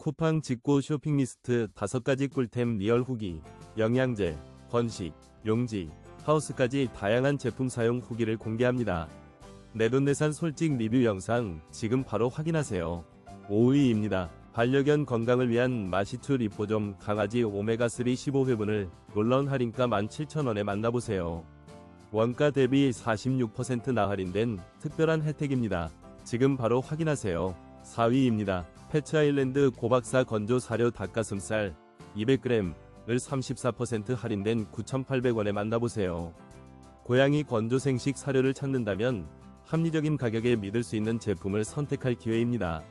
쿠팡 직구 쇼핑 리스트 5가지 꿀템 리얼 후기, 영양제, 건식, 용지, 하우스까지 다양한 제품 사용 후기를 공개합니다. 내돈내산 솔직 리뷰 영상 지금 바로 확인하세요. 5위입니다. 반려견 건강을 위한 마시투 리포점 강아지 오메가3 15회분을 놀라운 할인가 17,000원에 만나보세요. 원가 대비 46%나 할인된 특별한 혜택입니다. 지금 바로 확인하세요. 4위입니다. 패츠 아일랜드 고박사 건조 사료 닭가슴살 200g을 34% 할인된 9,800원에 만나보세요. 고양이 건조 생식 사료를 찾는다면 합리적인 가격에 믿을 수 있는 제품을 선택할 기회입니다.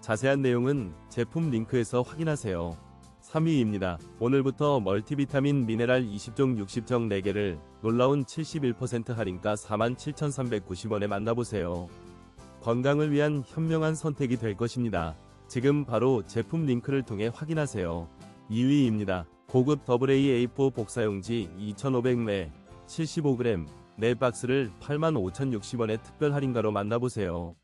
자세한 내용은 제품 링크에서 확인하세요. 3위입니다. 오늘부터 멀티비타민 미네랄 20종 60정 4개를 놀라운 71% 할인가 47,390원에 만나보세요. 건강을 위한 현명한 선택이 될 것입니다. 지금 바로 제품 링크를 통해 확인하세요. 2위입니다. 고급 AA4 복사용지 2,500매 75g 4박스를 85,060원의 특별 할인가로 만나보세요.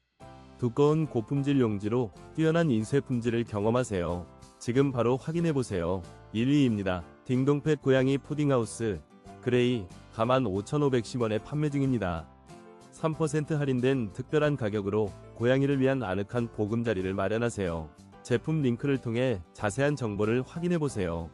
두꺼운 고품질 용지로 뛰어난 인쇄 품질을 경험하세요. 지금 바로 확인해보세요. 1위입니다. 딩동펫 고양이 푸딩하우스 그레이 45,510원에 판매 중입니다. 3% 할인된 특별한 가격으로 고양이를 위한 아늑한 보금자리를 마련하세요. 제품 링크를 통해 자세한 정보를 확인해보세요.